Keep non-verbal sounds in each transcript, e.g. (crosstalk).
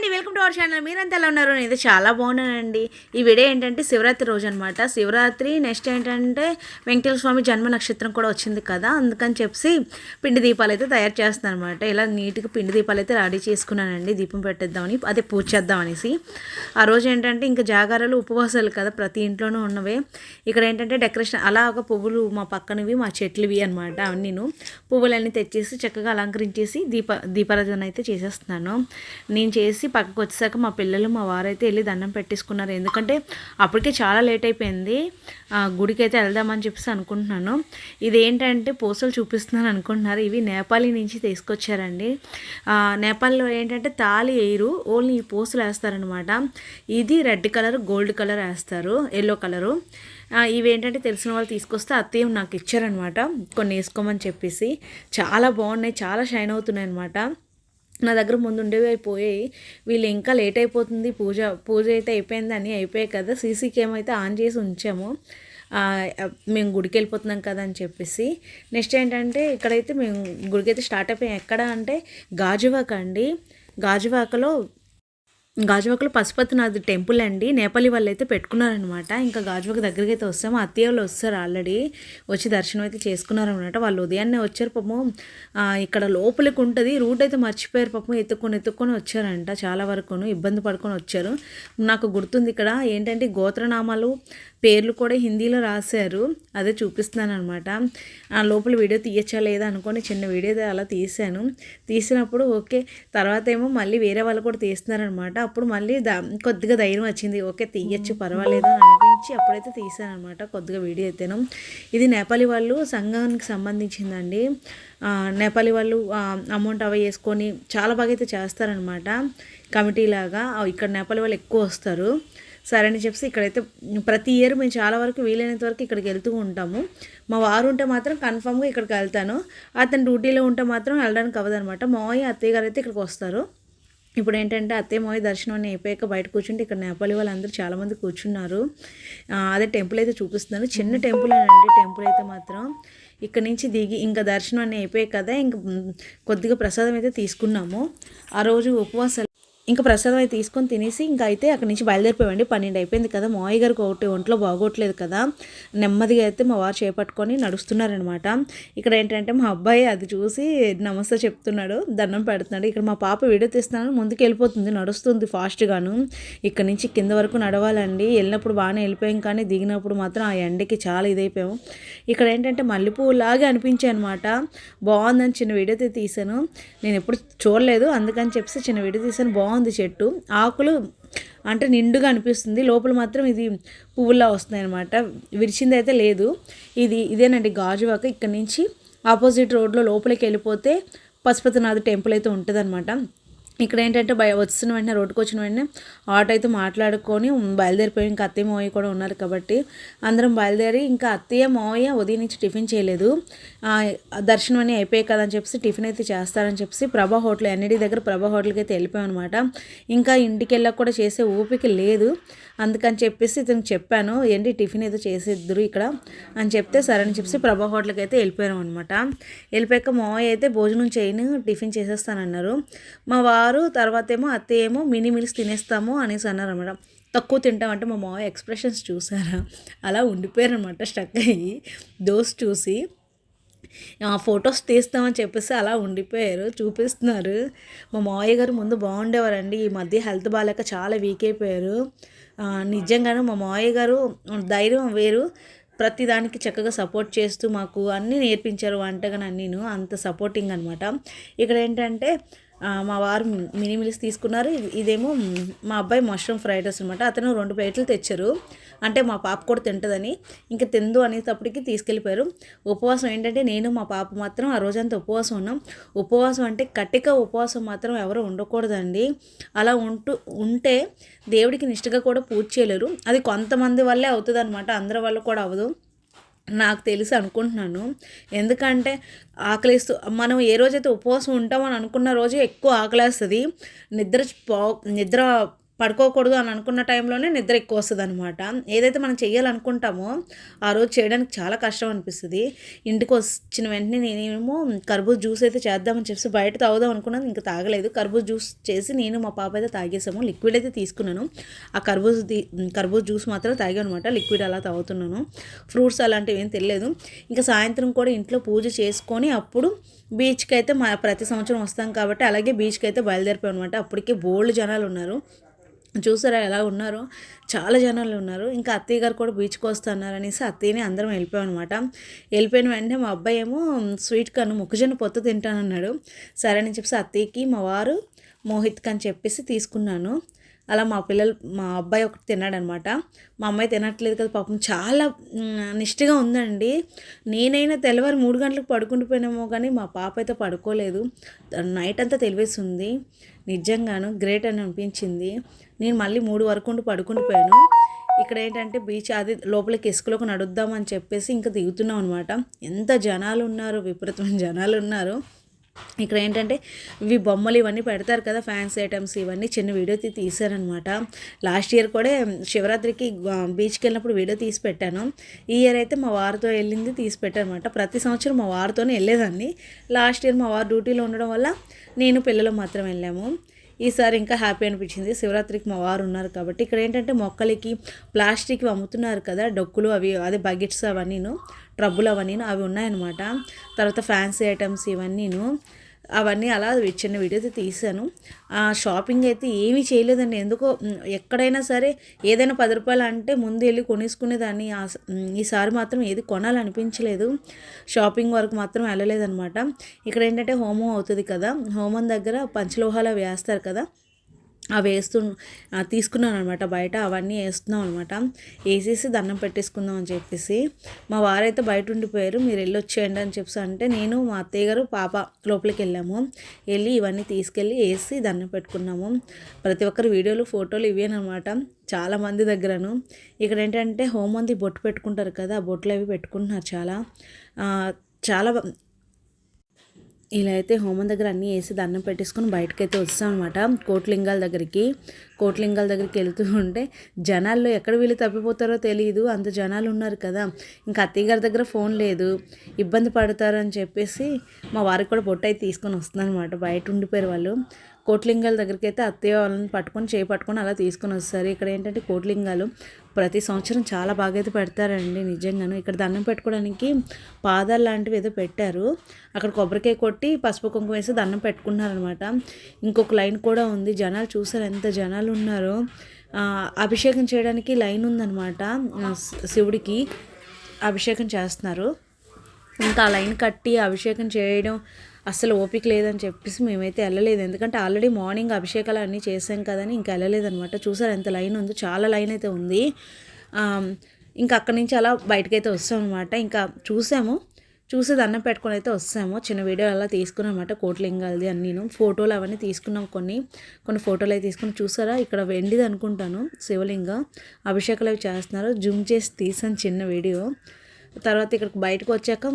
అండి welcome to our channel. మీరంతా ఎలా ఉన్నారు? నేను చాలా బాగున్నానండి. ఈ వీడియో ఏంటంటే శివరాత్రి రోజు అనమాట శివరాత్రి నెక్స్ట్ ఏంటంటే వెంకటేశ్వర స్వామి జన్మ నక్షత్రం కూడా వచ్చింది కదా అందుకని చెప్పి పిండి దీపాలు అయితే తయారు చేస్తున్నాను అనమాట ఇలా నీట్గా పిండి దీపాలు అయితే రెడీ చేసుకున్నానండి. దీపం పెట్టేద్దామని అదే పూజ చేద్దాం అనేసి. ఆ రోజు ఏంటంటే ఇంకా జాగారాలు ఉపవాసాలు కదా ప్రతి ఇంట్లోనూ ఉన్నవే. ఇక్కడ ఏంటంటే డెకరేషన్ అలా ఒక పువ్వులు మా పక్కనవి మా చెట్లువి అనమాట అవన్నీను. పువ్వులన్నీ తెచ్చేసి చక్కగా అలంకరించేసి దీప దీపారాధన అయితే చేసేస్తున్నాను. నేను చేసి పక్కకు వచ్చేసాక మా పిల్లలు మా వారైతే వెళ్ళి దండం పెట్టేసుకున్నారు. ఎందుకంటే అప్పటికే చాలా లేట్ అయిపోయింది. గుడికి అయితే వెళ్దామని చెప్పేసి అనుకుంటున్నాను. ఇది ఏంటంటే పూసలు చూపిస్తున్నాను అనుకుంటున్నారు. ఇవి నేపాలీ నుంచి తీసుకొచ్చారండి. నేపాల్లో ఏంటంటే తాళి వేయరు ఓన్లీ ఈ పూసలు వేస్తారనమాట ఇది రెడ్ కలర్ గోల్డ్ కలర్ వేస్తారు ఎల్లో కలరు. ఇవేంటంటే తెలిసిన వాళ్ళు తీసుకొస్తే అత్తయ్య నాకు ఇచ్చారనమాట కొన్ని వేసుకోమని చెప్పేసి. చాలా బాగున్నాయి చాలా షైన్ అవుతున్నాయి అనమాట నా దగ్గర ముందు ఉండేవి అయిపోయాయి వీళ్ళు ఇంకా లేట్ అయిపోతుంది పూజ పూజ అయితే అయిపోయింది అని అయిపోయాయి కదా సీసీ కేమ్ అయితే ఆన్ చేసి ఉంచాము. మేము గుడికి వెళ్ళిపోతున్నాం కదా అని చెప్పేసి. నెక్స్ట్ ఏంటంటే ఇక్కడైతే మేము గుడికి అయితే స్టార్ట్ అయిపోయాం. ఎక్కడ అంటే గాజువాక అండి. గాజువాకలో గాజువాకలో పశుపతినాథ్ టెంపుల్ అండి. నేపాలి వాళ్ళు అయితే పెట్టుకున్నారనమాట ఇంకా గాజువాక దగ్గరికి అయితే వస్తాము అత్తయ్య వాళ్ళు వస్తారు ఆల్రెడీ. వచ్చి దర్శనం అయితే చేసుకున్నారనమాట వాళ్ళు ఉదయాన్నే వచ్చారు పాపం. ఇక్కడ లోపలికి ఉంటుంది. రూట్ అయితే మర్చిపోయారు పాపం. ఎత్తుకొని ఎత్తుక్కొని వచ్చారంట. చాలా వరకును ఇబ్బంది పడుకొని వచ్చారు. నాకు గుర్తుంది ఇక్కడ ఏంటంటే గోత్రనామాలు పేర్లు కూడా హిందీలో రాశారు. అదే చూపిస్తున్నాను అనమాట ఆ లోపల వీడియో తీయచ్చా లేదా అనుకొని చిన్న వీడియో అలా తీసాను తీసినప్పుడు ఓకే. తర్వాత ఏమో మళ్ళీ వేరే వాళ్ళు కూడా తీస్తున్నారనమాట అప్పుడు మళ్ళీ దా కొద్దిగా ధైర్యం వచ్చింది. ఓకే తీయచ్చు పర్వాలేదు అని అనిపించి అప్పుడైతే తీశానమాట అనమాట కొద్దిగా వీడియో అయితేను. ఇది నేపాలి వాళ్ళు సంఘానికి సంబంధించిందండి. నేపాలి వాళ్ళు అమౌంట్ అవి వేసుకొని చాలా బాగా అయితే చేస్తారనమాట కమిటీ లాగా ఇక్కడ నేపాలి వాళ్ళు ఎక్కువ వస్తారు. సరే అని చెప్పేసి ఇక్కడైతే ప్రతి ఇయర్ మేము చాలా వరకు వీలైనంత వరకు ఇక్కడికి వెళ్తూ ఉంటాము. మా వారు ఉంటే మాత్రం కన్ఫామ్గా ఇక్కడికి వెళ్తాను. అతను డ్యూటీలో ఉంటే మాత్రం వెళ్ళడానికి అవ్వదనమాట మావయ్య అత్తయ్య గారు అయితే ఇక్కడికి వస్తారు. ఇప్పుడు ఏంటంటే అత్తయ్య మావయ్య దర్శనం అన్ని అయిపోయాక బయట కూర్చుంటే ఇక్కడ నేపాలి వాళ్ళందరూ చాలామంది కూర్చున్నారు. అదే టెంపుల్ అయితే చూపిస్తున్నాను. చిన్న టెంపుల్ అండి. టెంపుల్ అయితే మాత్రం ఇక్కడ నుంచి దిగి ఇంకా దర్శనం అన్నీ అయిపోయాయి కదా ఇంక కొద్దిగా ప్రసాదం అయితే తీసుకున్నాము. ఆ రోజు ఉపవాసాలు ఇంకా ప్రసాదం అయితే తీసుకొని తినేసి ఇంకా అయితే అక్కడి నుంచి బయలుదేరిపోయామండి. పన్నెండు అయిపోయింది కదా. మావయ్య గారికి ఒకటి ఒంట్లో బాగోట్లేదు కదా. నెమ్మదిగా అయితే మా వారు చేపట్టుకొని నడుస్తున్నారనమాట ఇక్కడ ఏంటంటే మా అబ్బాయి అది చూసి నమస్తే చెప్తున్నాడు. దండం పెడుతున్నాడు. ఇక్కడ మా పాప వీడియో తీస్తున్నాను ముందుకు వెళ్ళిపోతుంది. నడుస్తుంది ఫాస్ట్గాను. ఇక్కడ నుంచి కింద వరకు నడవాలండి. వెళ్ళినప్పుడు బాగానే వెళ్ళిపోయాం కానీ దిగినప్పుడు మాత్రం ఆ ఎండకి చాలా ఇదైపోయాము ఇక్కడ ఏంటంటే మల్లెపూలాగే అనిపించాయి అనమాట బాగుందని చిన్న వీడియో అయితే తీసాను నేను ఎప్పుడు చూడలేదు. అందుకని చెప్పేసి చిన్న వీడియో తీసాను బాగుంది చెట్టు. ఆకులు అంటే నిండుగా అనిపిస్తుంది. లోపల మాత్రం ఇది పువ్వులా వస్తున్నాయి అనమాట విరిచింది అయితే లేదు. ఇది ఇదేనండి గాజువాక ఇక్కడ నుంచి ఆపోజిట్ రోడ్లో లోపలికి వెళ్ళిపోతే పశుపతినాథ్ టెంపుల్ అయితే ఉంటుందన్నమాట. ఇక్కడ ఏంటంటే బయ వచ్చిన వెంటనే రోడ్డుకు వచ్చిన వెంటనే ఆటో అయితే మాట్లాడుకొని బయలుదేరిపోయి ఇంకా అత్తయ్య మావయ్య కూడా ఉన్నారు కాబట్టి అందరం బయలుదేరి ఇంకా అత్తయ్య మావయ్య ఉదయం నుంచి టిఫిన్ చేయలేదు. దర్శనం అని అయిపోయాయి కదా అని చెప్పేసి టిఫిన్ అయితే చేస్తారని చెప్పేసి ప్రభా హోటల్ ఎన్ఈడి దగ్గర ప్రభా హోటల్కి అయితే వెళ్ళిపోయాం అనమాట ఇంకా ఇంటికి వెళ్ళక కూడా చేసే ఓపిక లేదు. అందుకని చెప్పేసి ఇతనికి చెప్పాను ఏంటి టిఫిన్ ఏదో చేసేద్దరు ఇక్కడ? అని చెప్తే సరే అని చెప్పేసి ప్రభా హోటల్కి అయితే వెళ్ళిపోయాం అనమాట వెళ్ళిపోయాక మావయ్య అయితే భోజనం చేయను టిఫిన్ చేసేస్తానన్నారు. మా వారు తర్వాత ఏమో అత్తయ్య ఏమో మినీ మిల్స్ తినేస్తాము అనేసి అన్నారు అనమాట తక్కువ తింటామంటే మా మావయ్య ఎక్స్ప్రెషన్స్ చూసారా? అలా ఉండిపోయారు అనమాట స్టక్ అయ్యి. దోస్ చూసి ఫొటోస్ తీస్తామని చెప్పేసి అలా ఉండిపోయారు చూపిస్తున్నారు. మా మావయ్య గారు ముందు బాగుండేవారండి ఈ మధ్య హెల్త్ బాగాలేక చాలా వీక్ అయిపోయారు. నిజంగానే మా మావయ్య గారు ధైర్యం వేరు. ప్రతి దానికి చక్కగా సపోర్ట్ చేస్తూ మాకు అన్నీ నేర్పించారు వంటగా నేను అంత సపోర్టింగ్ అనమాట ఇక్కడ ఏంటంటే మా వారు మినీ మిల్స్ తీసుకున్నారు. ఇదేమో మా అబ్బాయి మష్రూమ్ ఫ్రైడ్ రైస్ అనమాట అతను రెండు ప్లేట్లు తెచ్చారు. అంటే మా పాప కూడా తింటుందని. ఇంకా తిందు అనేటప్పటికి తీసుకెళ్ళిపోయారు. ఉపవాసం ఏంటంటే నేను మా పాప మాత్రం ఆ రోజంతా ఉపవాసం ఉన్నాం. ఉపవాసం అంటే కట్టిక ఉపవాసం మాత్రం ఎవరు ఉండకూడదండి. అలా ఉంటూ ఉంటే దేవుడికి నిష్ఠగా కూడా పూజ చేయలేరు. అది కొంతమంది వల్లే అవుతుంది అనమాట అందరి వల్ల కూడా అవ్వదు. నాకు తెలిసి అనుకుంటున్నాను. ఎందుకంటే ఆకలిస్తూ మనం ఏ రోజైతే ఉపవాసం ఉంటామని అనుకున్న రోజు ఎక్కువ ఆకలేస్తుంది. నిద్ర పో నిద్ర పడుకోకూడదు అని అనుకున్న టైంలోనే నిద్ర ఎక్కువ వస్తుంది అనమాట ఏదైతే మనం చేయాలనుకుంటామో ఆ రోజు చేయడానికి చాలా కష్టం అనిపిస్తుంది. ఇంటికి వచ్చిన వెంటనే నేనేమో కర్బూజ్ జ్యూస్ అయితే చేద్దామని చెప్పి బయట తాగుదాం అనుకున్నాను ఇంకా తాగలేదు. కర్బూజ్ జ్యూస్ చేసి నేను మా పాప అయితే తాగేసాము. లిక్విడ్ అయితే తీసుకున్నాను. ఆ కర్బూజ్ కర్బూజ్ జ్యూస్ మాత్రం తాగాను అనమాట లిక్విడ్ అలా తాగుతున్నాను. ఫ్రూట్స్ అలాంటివి ఏం తెలియదు ఇంకా సాయంత్రం కూడా ఇంట్లో పూజ చేసుకొని అప్పుడు బీచ్కి అయితే మా ప్రతి సంవత్సరం వస్తాం కాబట్టి అలాగే బీచ్కి అయితే బయలుదేరిపోయాం అనమాట అప్పటికే బోల్డ్ జనాలు ఉన్నారు. చూసారా ఎలా ఉన్నారో? చాలా జనాలు ఉన్నారు. ఇంకా అత్తయ్య గారు కూడా బీచ్కి వస్తున్నారు అనేసి అత్తయ్యని అందరం వెళ్ళిపోయాం అనమాట వెళ్ళిపోయిన వెంటనే మా అబ్బాయి ఏమో స్వీట్ కను మొక్కజొన్న పొత్తు తింటానన్నాడు. సరే అని చెప్పేసి అత్తయ్యకి మా వారు మోహిత్ అని చెప్పేసి తీసుకున్నాను. అలా మా పిల్లలు మా అబ్బాయి ఒకటి తిన్నాడనమాట మా అమ్మాయి తినట్లేదు కదా పాపం. చాలా నిష్ఠగా ఉందండి. నేనైనా తెల్లవారు మూడు గంటలకు పడుకుండిపోయినామో కానీ మా పాప అయితే పడుకోలేదు. నైట్ అంతా తెలివేసి ఉంది. నిజంగాను గ్రేట్ అని అనిపించింది. నేను మళ్ళీ మూడు వరకు ఉండి పడుకుండిపోయాను ఇక్కడ ఏంటంటే బీచ్ అది లోపలికి ఇసుకలోకి నడుద్దామని చెప్పేసి ఇంకా దిగుతున్నాం అనమాట ఎంత జనాలు ఉన్నారు విపరీతమైన జనాలు ఉన్నారు. ఇక్కడ ఏంటంటే ఇవి బొమ్మలు ఇవన్నీ పెడతారు కదా ఫ్యాన్స్ ఐటమ్స్ ఇవన్నీ చిన్న వీడియో తీ తీశారనమాట లాస్ట్ ఇయర్ కూడా శివరాత్రికి బీచ్కి వెళ్ళినప్పుడు వీడియో తీసి పెట్టాను. ఈ ఇయర్ అయితే మా వారితో వెళ్ళింది తీసి పెట్టానమాట ప్రతి సంవత్సరం మా వారితోనే వెళ్ళేదాన్ని. లాస్ట్ ఇయర్ మా వారు డ్యూటీలో ఉండడం వల్ల నేను పిల్లలు మాత్రం వెళ్ళాము. ఈసారి ఇంకా హ్యాపీ అనిపించింది. శివరాత్రికి మా వారు ఉన్నారు కాబట్టి ఇక్కడ ఏంటంటే మొక్కలకి ప్లాస్టిక్ అమ్ముతున్నారు కదా డొక్కులు అవి అదే బకెట్స్ అవన్నీను ట్రబ్బులు అవన్నీను అవి ఉన్నాయన్నమాట. తర్వాత ఫ్యాన్సీ ఐటమ్స్ ఇవన్నీను. అవన్నీ అలా చిన్న వీడియో అయితే తీశాను. ఆ షాపింగ్ అయితే ఏమీ చేయలేదండి. ఎందుకో ఎక్కడైనా సరే ఏదైనా పది రూపాయలు అంటే ముందు వెళ్ళి కొనేసుకునేదాన్ని. ఆ స- ఈసారి మాత్రం ఏది కొనాలనిపించలేదు. షాపింగ్ వరకు మాత్రం వెళ్ళలేదన్నమాట. ఇక్కడ ఏంటంటే హోమం అవుతుంది కదా. హోమం దగ్గర పంచలోహాలు అవి వేస్తారు కదా. అవి వేస్తు తీసుకున్నాను అనమాట బయట అవన్నీ వేస్తున్నాం అనమాట వేసేసి దండం పెట్టేసుకుందాం అని చెప్పేసి. మా వారైతే బయట ఉండిపోయారు. మీరు వెళ్ళి వచ్చేయండి అని చెప్పేసి అంటే నేను మా అత్తయ్య గారు పాప లోపలికి వెళ్ళాము. వెళ్ళి ఇవన్నీ తీసుకెళ్ళి వేసి దండం పెట్టుకున్నాము. ప్రతి ఒక్కరి వీడియోలు ఫోటోలు ఇవేనమాట చాలా మంది దగ్గరను. ఇక్కడ ఏంటంటే హోమంది బొట్టు పెట్టుకుంటారు కదా ఆ బొట్లు అవి పెట్టుకుంటున్నారు చాలా. చాలా ఇలా అయితే హోమం దగ్గర అన్నీ వేసి దండం పెట్టేసుకొని బయటకైతే అయితే వస్తాం అనమాట కోట్లింగాల దగ్గరికి. కోట్లింగాల దగ్గరికి వెళ్తూ ఉంటే జనాల్లో ఎక్కడ వీళ్ళు తప్పిపోతారో తెలియదు అంత జనాలు ఉన్నారు కదా. ఇంకా అత్తయ్య గారి దగ్గర ఫోన్ లేదు. ఇబ్బంది పడతారని చెప్పేసి మా వారికి కూడా బొట్టు అయితే తీసుకొని వస్తుందన్నమాట. బయట ఉండిపోయారు వాళ్ళు. కోట్లింగాల దగ్గరికి అయితే అత్తయ్య వాళ్ళని పట్టుకొని చేయి పట్టుకొని అలా తీసుకొని వస్తారు. ఇక్కడ ఏంటంటే కోట్లింగాలు ప్రతి సంవత్సరం చాలా బాగా అయితే పెడతారండి నిజంగాను. ఇక్కడ దండం పెట్టుకోవడానికి పాదాలు లాంటివి ఏదో పెట్టారు. అక్కడ కొబ్బరికాయ కొట్టి పసుపు కుంకుమ వేసి దండం పెట్టుకున్నారనమాట. ఇంకొక లైన్ కూడా ఉంది. జనాలు చూసారు ఎంత జనాలు ఉన్నారో. అభిషేకం చేయడానికి లైన్ ఉందన్నమాట శివుడికి అభిషేకం చేస్తున్నారు. ఇంకా లైన్ కట్టి అభిషేకం చేయడం అసలు ఓపిక లేదని చెప్పేసి మేమైతే వెళ్ళలేదు. ఎందుకంటే ఆల్రెడీ మార్నింగ్ అభిషేకాలు అన్నీ చేసాం కదని ఇంకా వెళ్ళలేదనమాట చూసారు ఎంత లైన్ ఉందో? చాలా లైన్ అయితే ఉంది. ఇంకా అక్కడి నుంచి అలా బయటకైతే వస్తాం అనమాట ఇంకా చూసాము. చూసి దండం పెట్టుకొని అయితే వస్తాము. చిన్న వీడియో అలా తీసుకున్నాం అనమాట కోట్లింగాలది నేను ఫోటోలు అవన్నీ తీసుకున్నాం కొన్ని. కొన్ని ఫోటోలు అయితే తీసుకుని చూసారా? ఇక్కడ వెండిది అనుకుంటాను. శివలింగ. అభిషేకాలు అవి చేస్తున్నారు. జూమ్ చేసి తీసాను చిన్న వీడియో. తర్వాత ఇక్కడికి బయటకు వచ్చాక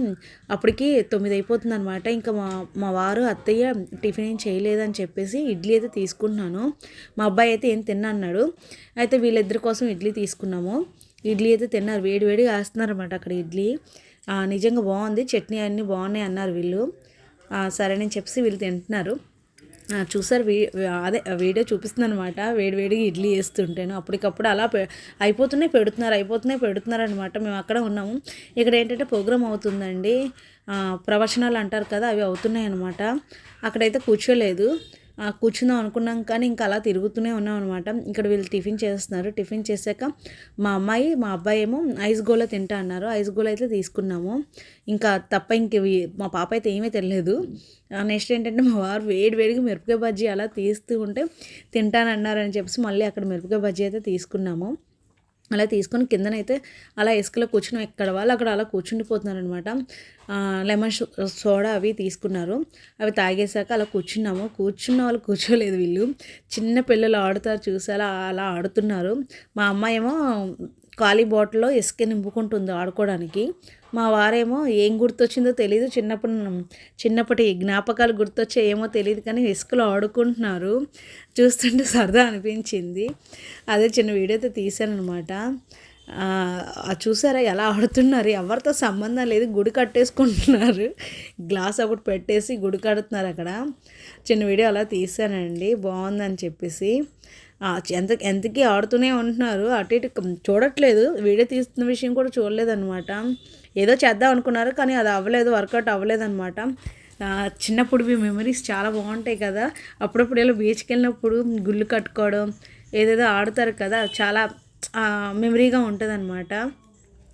అప్పటికి తొమ్మిది అయిపోతుంది అనమాట ఇంకా మా మా వారు అత్తయ్య టిఫిన్ ఏం చేయలేదని చెప్పేసి ఇడ్లీ అయితే తీసుకున్నాను మా అబ్బాయి అయితే ఏం తిన్నా అన్నాడు అయితే వీళ్ళిద్దరి కోసం ఇడ్లీ తీసుకున్నాము. ఇడ్లీ అయితే తిన్నారు. వేడి వేడిగా వేస్తున్నారు అనమాట అక్కడ ఇడ్లీ. నిజంగా బాగుంది. చట్నీ అన్నీ బాగున్నాయి అన్నారు వీళ్ళు. సరే సరేనని చెప్పేసి వీళ్ళు తింటున్నారు. చూసారు వీ అదే వీడియో చూపిస్తుంది అనమాట వేడి వేడిగా ఇడ్లీ వేస్తుంటాను. అప్పటికప్పుడు అలా పె అయిపోతున్నాయి పెడుతున్నారు అయిపోతున్నాయి పెడుతున్నారు అనమాట మేము అక్కడ ఉన్నాము. ఇక్కడ ఏంటంటే ప్రోగ్రామ్ అవుతుందండి. ప్రవచనాలు అంటారు కదా అవి అవుతున్నాయి అనమాట అక్కడైతే కూర్చోలేదు. కూర్చుందాం అనుకున్నాం కానీ ఇంకా అలా తిరుగుతూనే ఉన్నాం అనమాట ఇక్కడ వీళ్ళు టిఫిన్ చేస్తున్నారు. టిఫిన్ చేశాక మా అమ్మాయి మా అబ్బాయి ఏమో ఐస్ గోల తింటా అన్నారు. ఐస్ గోల అయితే తీసుకున్నాము. ఇంకా తప్ప ఇంక మా పాప అయితే ఏమీ తెలియదు నెక్స్ట్ ఏంటంటే మా వారు వేడి వేడిగా మిరపకాయ బజ్జీ అలా తీస్తూ ఉంటే తింటానన్నారని చెప్పేసి మళ్ళీ అక్కడ మిరపకాయ బజ్జీ అయితే తీసుకున్నాము. అలా తీసుకొని కిందనైతే అలా ఇసుకలో కూర్చుని ఎక్కడ వాళ్ళు అక్కడ అలా కూర్చుండిపోతున్నారు అనమాట లెమన్ సోడా అవి తీసుకున్నారు. అవి తాగేశాక అలా కూర్చున్నాము. కూర్చున్న వాళ్ళు కూర్చోలేదు వీళ్ళు. చిన్న పిల్లలు ఆడుతారు చూసి అలా అలా ఆడుతున్నారు. మా అమ్మ ఏమో ఖాళీ బాటిల్లో ఇసుక నింపుకుంటుంది ఆడుకోవడానికి. మా వారేమో ఏం గుర్తొచ్చిందో తెలియదు చిన్నప్పుడు చిన్నప్పటి జ్ఞాపకాలు గుర్తొచ్చే ఏమో తెలియదు కానీ ఇసుకలో ఆడుకుంటున్నారు. చూస్తుంటే (laughs) సరదా అనిపించింది. అదే చిన్న వీడియోతో తీశాను అనమాట చూసారా ఎలా ఆడుతున్నారు? ఎవరితో సంబంధం లేదు. గుడి కట్టేసుకుంటున్నారు. గ్లాస్ ఒకటి పెట్టేసి గుడి కడుతున్నారు అక్కడ. చిన్న వీడియో అలా తీసానండి బాగుందని చెప్పేసి. ఎంత ఎంతకి ఆడుతూనే ఉంటున్నారు. అటు ఇటు చూడట్లేదు. వీడియో తీస్తున్న విషయం కూడా చూడలేదన్నమాట. ఏదో చేద్దాం అనుకున్నారు కానీ అది అవ్వలేదు వర్కౌట్ అవ్వలేదనమాట చిన్నప్పుడు మెమరీస్ చాలా బాగుంటాయి కదా. అప్పుడప్పుడు ఇలా బీచ్కి వెళ్ళినప్పుడు గుళ్ళు కట్టుకోవడం ఏదేదో ఆడుతారు కదా. చాలా మెమరీగా ఉంటుంది అనమాట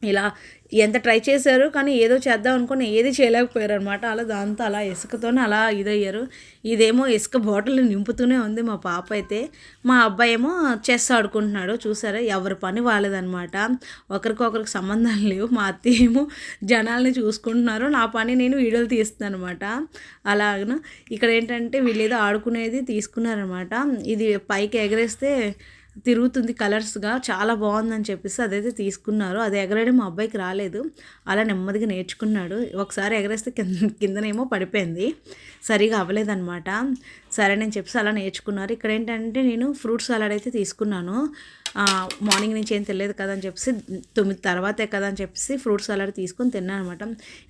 ఇలా ఎంత ట్రై చేశారు కానీ ఏదో చేద్దాం అనుకుని ఏది చేయలేకపోయారు అనమాట అలా దాంతో అలా ఇసుకతోనే అలా ఇదయ్యారు. ఇదేమో ఇసుక బాటిల్ నింపుతూనే ఉంది మా పాప అయితే. మా అబ్బాయి ఏమో చెస్ ఆడుకుంటున్నాడు చూసారా? ఎవరి పని వాళ్ళదనమాట ఒకరికొకరికి సంబంధాలు లేవు. మా అత్త ఏమో జనాల్ని చూసుకుంటున్నారు. నా పని నేను వీడియోలు తీస్తున్నాను అనమాట అలాగను. ఇక్కడ ఏంటంటే వీళ్ళు ఏదో ఆడుకునేది తీసుకున్నారనమాట ఇది పైకి ఎగరేస్తే తిరుగుతుంది కలర్స్గా చాలా బాగుందని చెప్పేసి అదైతే తీసుకున్నారు. అది ఎగరడం మా అబ్బాయికి రాలేదు. అలా నెమ్మదిగా నేర్చుకున్నాడు. ఒకసారి ఎగరేస్తే కింద కిందనేమో పడిపోయింది. సరిగా అవ్వలేదన్నమాట. సరే నేను చెప్పేసి అలా నేర్చుకున్నారు. ఇక్కడ ఏంటంటే నేను ఫ్రూట్ సలాడ్ అయితే తీసుకున్నాను. మార్నింగ్ నుంచి ఏం తెలియదు కదా అని చెప్పేసి తొమ్మిది తర్వాతే కదా అని చెప్పేసి ఫ్రూట్ సలాడ్ తీసుకొని తిన్నాను అనమాట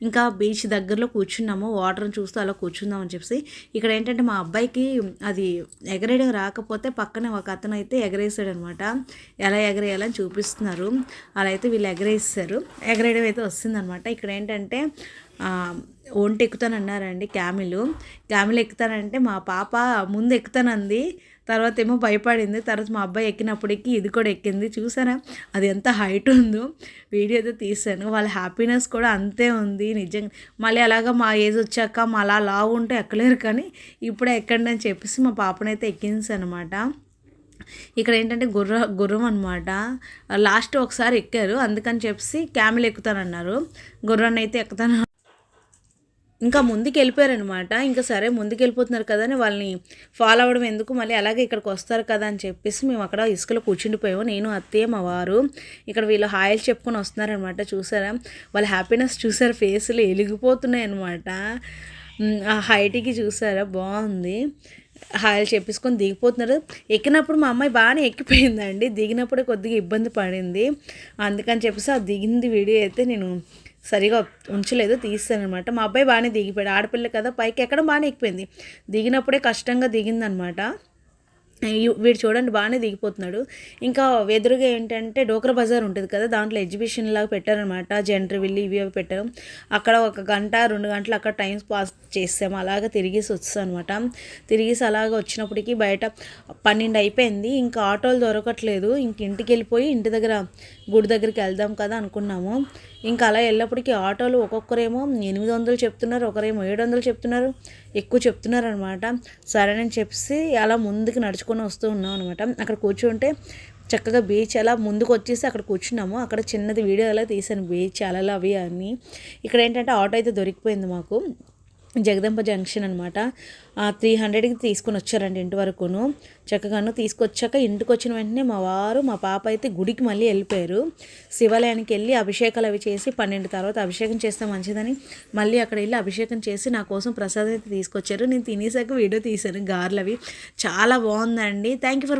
ఇంకా బీచ్ దగ్గరలో కూర్చున్నాము. వాటర్ని చూస్తూ అలా కూర్చుందాం అని చెప్పేసి. ఇక్కడ ఏంటంటే మా అబ్బాయికి అది ఎగరేయడం రాకపోతే పక్కనే ఒక అతను అయితే ఎగరేసాడు అనమాట ఎలా ఎగరేయాలని చూపిస్తున్నారు. అలా అయితే వీళ్ళు ఎగరేస్తారు ఎగరేయడం అయితే వస్తుందన్నమాట ఇక్కడ ఏంటంటే ఒంటి ఎక్కుతానన్నారండి క్యామిల్. క్యామిల్ ఎక్కుతానంటే మా పాప ముందు ఎక్కుతానంది తర్వాత ఏమో భయపడింది తర్వాత మా అబ్బాయి ఎక్కినప్పటికీ ఇది కూడా ఎక్కింది. చూసారా? అది ఎంత హైట్ ఉందో. వీడియో అయితే తీసాను వాళ్ళ హ్యాపీనెస్ కూడా అంతే ఉంది నిజంగా. మళ్ళీ అలాగా మా ఏజ్ వచ్చాక మా అలా లావు ఉంటే ఎక్కలేరు కానీ ఇప్పుడే ఎక్కండి అని చెప్పేసి మా పాపనైతే ఎక్కించాను అనమాట ఇక్కడ ఏంటంటే గుర్ర గుర్రం అనమాట లాస్ట్ ఒకసారి ఎక్కారు. అందుకని చెప్పేసి క్యామిల్ ఎక్కుతానన్నారు. గుర్రాన్ని అయితే ఎక్కుతాను. ఇంకా ముందుకు వెళ్ళిపోయారనమాట ఇంకా సరే ముందుకు వెళ్ళిపోతున్నారు కదా అని వాళ్ళని ఫాలో అవ్వడం ఎందుకు? మళ్ళీ అలాగే ఇక్కడికి వస్తారు కదా అని చెప్పేసి మేము అక్కడ ఇసుకలో కూర్చుండిపోయాము నేను అత్తయ్య మా వారు ఇక్కడ వీళ్ళు హాయిలు చెప్పుకొని వస్తున్నారనమాట. చూసారా? వాళ్ళ హ్యాపీనెస్ చూసారు? ఫేస్లు వెలిగిపోతున్నాయి అనమాట ఆ హైట్కి చూసారా? బాగుంది. హాయిలు చెప్పేసుకొని దిగిపోతున్నారు. ఎక్కినప్పుడు మా అమ్మాయి బాగానే ఎక్కిపోయిందండి. దిగినప్పుడే కొద్దిగా ఇబ్బంది పడింది. అందుకని చెప్పేసి ఆ దిగింది వీడియో అయితే నేను సరిగా ఉంచలేదు తీస్తాను అనమాట మా అబ్బాయి బాగానే దిగిపోయాడు. ఆడపిల్ల కదా పైకి ఎక్కడం బాగానే ఎక్కిపోయింది. దిగినప్పుడే కష్టంగా దిగిందనమాట వీడు చూడండి బాగానే దిగిపోతున్నాడు. ఇంకా ఎదురుగా ఏంటంటే డోక్రా బజార్ ఉంటుంది కదా దాంట్లో ఎగ్జిబిషన్ లాగా పెట్టారనమాట జెంట్రవిల్లి ఇవి అవి పెట్టారు అక్కడ ఒక గంట రెండు గంటలు అక్కడ టైం పాస్ చేసాము. అలాగ తిరిగేసి వచ్చాం అనమాట తిరిగేసి అలాగ వచ్చినప్పటికీ బయట పన్నెండు అయిపోయింది. ఇంకా ఆటోలు దొరకట్లేదు. ఇంక ఇంటికి వెళ్ళిపోయి ఇంటి దగ్గర గుడి దగ్గరికి వెళ్దాం కదా అనుకున్నాము. ఇంకా అలా వెళ్ళేప్పటికీ ఆటోలు ఒక్కొక్కరేమో ఎనిమిది వందలు చెప్తున్నారు ఒకరేమో ఏడు వందలు చెప్తున్నారు ఎక్కువ చెప్తున్నారు అనమాట సరేనని చెప్పి అలా ముందుకు నడుచుకొని వస్తూ ఉన్నాం అనమాట. అక్కడ కూర్చుంటే చక్కగా బీచ్ అలా ముందుకు వచ్చేసి అక్కడ కూర్చున్నాము. అక్కడ చిన్నది వీడియో అలా తీసాను బీచ్ అలలు అవి అన్నీ ఇక్కడ ఏంటంటే ఆటో అయితే దొరికిపోయింది మాకు. జగదంబ జంక్షన్ అనమాట త్రీ హండ్రెడ్కి తీసుకొని వచ్చారండి ఇంటి వరకును. చక్కగాను తీసుకొచ్చాక ఇంటికి వచ్చిన వెంటనే మా వారు మా పాప అయితే గుడికి మళ్ళీ వెళ్ళిపోయారు. శివాలయానికి వెళ్ళి అభిషేకాలు అవి చేసి పన్నెండు తర్వాత అభిషేకం చేస్తే మంచిదని మళ్ళీ అక్కడ వెళ్ళి అభిషేకం చేసి నా కోసం ప్రసాదం అయితే తీసుకొచ్చారు. నేను తినేసాక వీడియో తీశాను గార్లవి. చాలా బాగుందండి. Thank you for watching